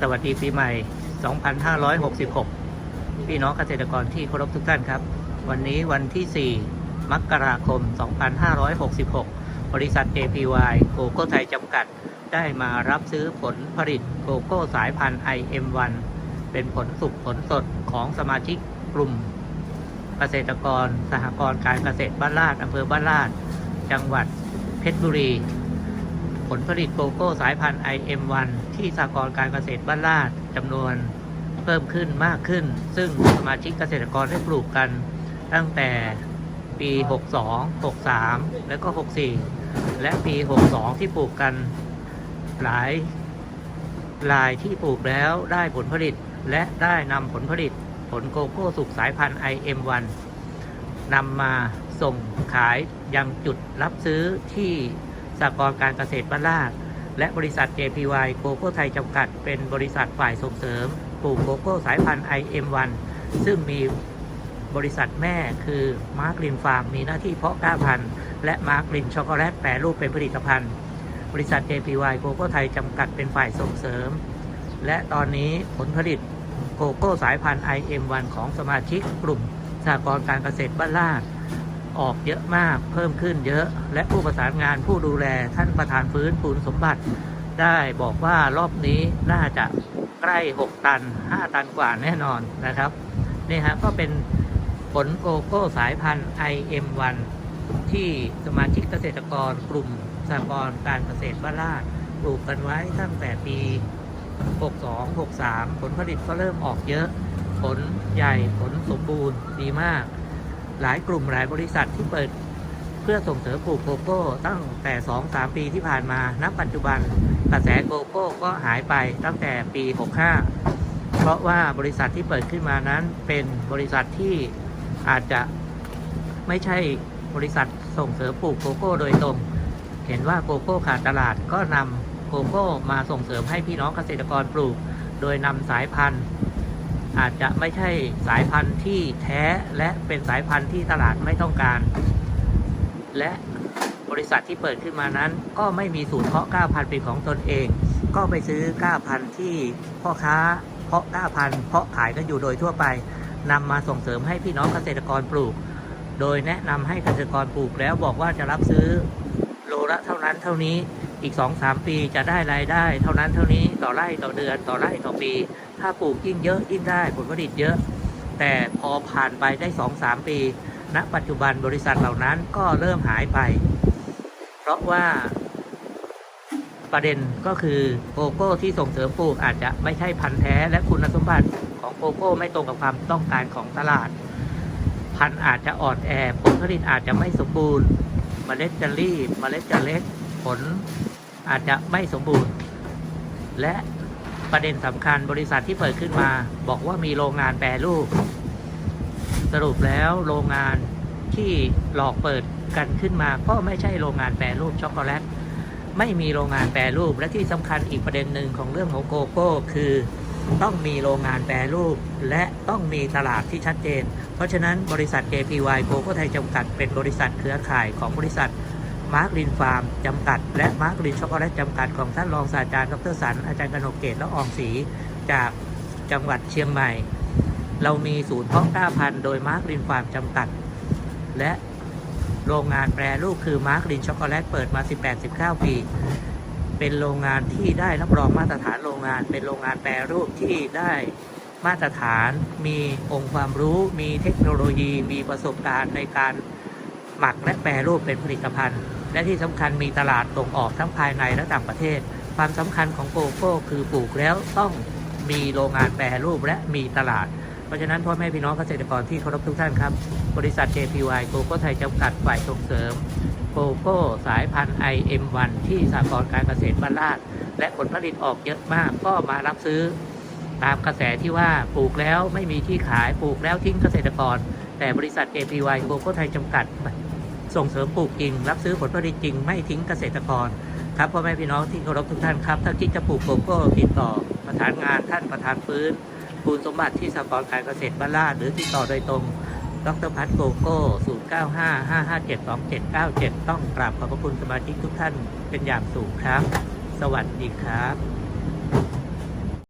สวัสดีปีใหม่ 2566 พี่น้องเกษตรกรที่เคารพทุกท่านครับ วันนี้วันที่ 4 มกราคม 2566 บริษัท APY โกโก้ไทยจำกัด ได้มารับซื้อผลผลิตโกโก้สายพันธุ์ IM1 เป็นผลสุกผลสดของสมาชิกกลุ่ม เกษตรกร สหกรณ์การเกษตรบ้านลาดอำเภอบ้านลาด จังหวัดเพชรบุรี ผลผลิตโกโก้สายพันธุ์ IM1 ที่สหกรการเกษตรบ้านลาดจำนวนเพิ่มขึ้นมากขึ้น ซึ่งสมาชิกเกษตรกรได้ปลูกกันตั้งแต่ปี 62 63 และก็ 64 และปี 62 ที่ปลูกกันหลายรายที่ปลูกแล้วได้ผลผลิตและได้นำผลผลิตผลโกโก้สุกสายพันธุ์ IM1 นำมาส่งขายยังจุดรับซื้อที่ สหกรณ์การเกษตรบ้านลาด และบริษัท JPY โกโก้ไทยจำกัด เป็นบริษัทฝ่ายส่งเสริมปลูกโกโก้สายพันธุ์ IM1 ซึ่งมีบริษัทแม่คือมาร์กลินฟาร์มมีหน้าที่เพาะกล้าพันธุ์ และมาร์กลินช็อกโกแลตแปรรูปเป็นผลิตภัณฑ์ บริษัท JPY โกโก้ไทยจำกัดเป็นฝ่ายส่งเสริม และตอนนี้ผลผลิตโกโก้สายพันธุ์ IM1 ของสมาชิกกลุ่มสหกรณ์การเกษตรบ้านลาด ออกเยอะมากเพิ่มขึ้นเยอะ และผู้ประสานงานผู้ดูแลท่านประธานฟื้นปูนสมบัติ ได้บอกว่ารอบนี้น่าจะใกล้ 6 ตัน 5 ตันกว่าแน่นอนนะครับนี่ฮะก็เป็นผลโกโก้สายพันธุ์ IM1 ที่สมาชิกเกษตรกรกลุ่มสหกรณ์การเกษตรบ้านลาดปลูกกันไว้ตั้งแต่ปี 62 63 ผลผลิตก็เริ่มออกเยอะ ผลใหญ่ผลสมบูรณ์ดีมาก หลายกลุ่มหลายบริษัทที่เปิดเพื่อส่งเสริมปลูกโกโก้ตั้งแต่2-3ปีที่ผ่านมาณปัจจุบันกระแสโกโก้ก็หายไปตั้งแต่ปี 65 เพราะว่าบริษัทที่เปิดขึ้นมานั้นเป็นบริษัทที่อาจจะไม่ใช่บริษัทส่งเสริมปลูกโกโก้โดยตรง เห็นว่าโกโก้ขาดตลาดก็นำโกโก้มาส่งเสริมให้พี่น้องเกษตรกรปลูก โดยนำสายพันธุ์ อาจจะไม่ใช่สายพันธุ์ที่แท้และเป็นสายพันธุ์ที่ตลาดไม่ต้องการ และบริษัทที่เปิดขึ้นมานั้น ก็ไม่มีศูนย์เพาะก้าพันธุ์เป็นของตนเอง ก็ไปซื้อก้าพันธุ์ที่พ่อค้าเพาะก้าพันธุ์เพาะขายกันอยู่โดยทั่วไปนำมาส่งเสริมให้พี่น้องเกษตรกรปลูก โดยแนะนำให้เกษตรกรปลูกแล้วบอกว่าจะรับซื้อโลละเท่านั้นเท่านี้อีก 2-3 ปีจะได้รายได้ เท่านั้นเท่านี้ต่อไร่ต่อเดือนต่อไร่ต่อปี ถ้าปลูกยิ่งเยอะยิ่งได้ผลผลิตเยอะ แต่พอผ่านไปได้2-3ปีณปัจจุบันบริษัทเหล่านั้นก็เริ่มหายไป เพราะว่าประเด็นก็คือโกโก้ที่ส่งเสริมปลูกอาจจะไม่ใช่พันธุ์แท้ และคุณสมบัติของโกโก้ไม่ตรงกับความต้องการของตลาด พันธุ์อาจจะอ่อนแอผลผลิตอาจจะไม่สมบูรณ์เมล็ดจะรีบเมล็ดจะเล็กผลอาจจะไม่สมบูรณ์ และ ประเด็นสำคัญบริษัทที่เปิดขึ้นมา บอกว่ามีโรงงานแปรรูป สรุปแล้วโรงงานที่หลอกเปิดกันขึ้นมา ก็ไม่ใช่โรงงานแปรรูปช็อกโกแลตไม่มีโรงงานแปรรูปและที่สำคัญอีกประเด็นหนึ่งของเรื่องของโกโก้ คือ ต้องมีโรงงานแปรรูป และต้องมีตลาดที่ชัดเจน เพราะฉะนั้นบริษัท JPY โกโก้ไทยจำกัดเป็นบริษัทเครือข่ายของบริษัท มาร์กลินฟาร์มจำกัด และมาร์กลินช็อกโกแลตจำกัดของท่านรองศาสตราจารย์ดรสันอาจารย์กนกเกตและอองศรีจากจังหวัดเชียงใหม่ เรามีศูนย์เพาะกล้าพันธุ์โดยมาร์กลินฟาร์มจำกัด และโรงงานแปรรูปคือมาร์กลินช็อกโกแลตเปิดมา 18-19 ปี เป็นโรงงานที่ได้รับรองมาตรฐานโรงงาน เป็นโรงงานแปรรูปที่ได้มาตรฐาน มีองค์ความรู้ มีเทคโนโลยี มีประสบการณ์ในการ หมักและแปรรูปเป็นผลิตภัณฑ์ และที่สำคัญมีตลาดส่งออกทั้งภายในและต่างประเทศ ความสำคัญของโกโก้คือปลูกแล้วต้องมีโรงงานแปรรูปและมีตลาด เพราะฉะนั้นพ่อแม่พี่น้องเกษตรกรที่เคารพทุกท่านครับ บริษัท JPY โกโก้ไทยจำกัดฝ่ายส่งเสริมโกโก้สายพันธุ์ IM1 ที่สากลการเกษตรบ้านลาด และผลผลิตออกเยอะมากก็มารับซื้อ ตามกระแสที่ว่าปลูกแล้วไม่มีที่ขายปลูกแล้วทิ้งเกษตรกร แต่บริษัท JPY โกโก้ไทยจำกัด ส่งเสริมปลูกจริง รับซื้อผลผลิตจริง ไม่ทิ้งเกษตรกร ครับพ่อแม่พี่น้องที่เคารพทุกท่านครับ ถ้าคิดจะปลูกโกโก้ติดต่อ ประธานงานท่านประธานฟื้นปูนสมบัติที่สากลการเกษตรบ้านลาดหรือติดต่อโดยตรงดรพัฒน์โกโก้ 0955572797 ต้องกราบขอบพระคุณสมาชิกทุกท่านเป็นอย่างสูงครับ สวัสดีครับ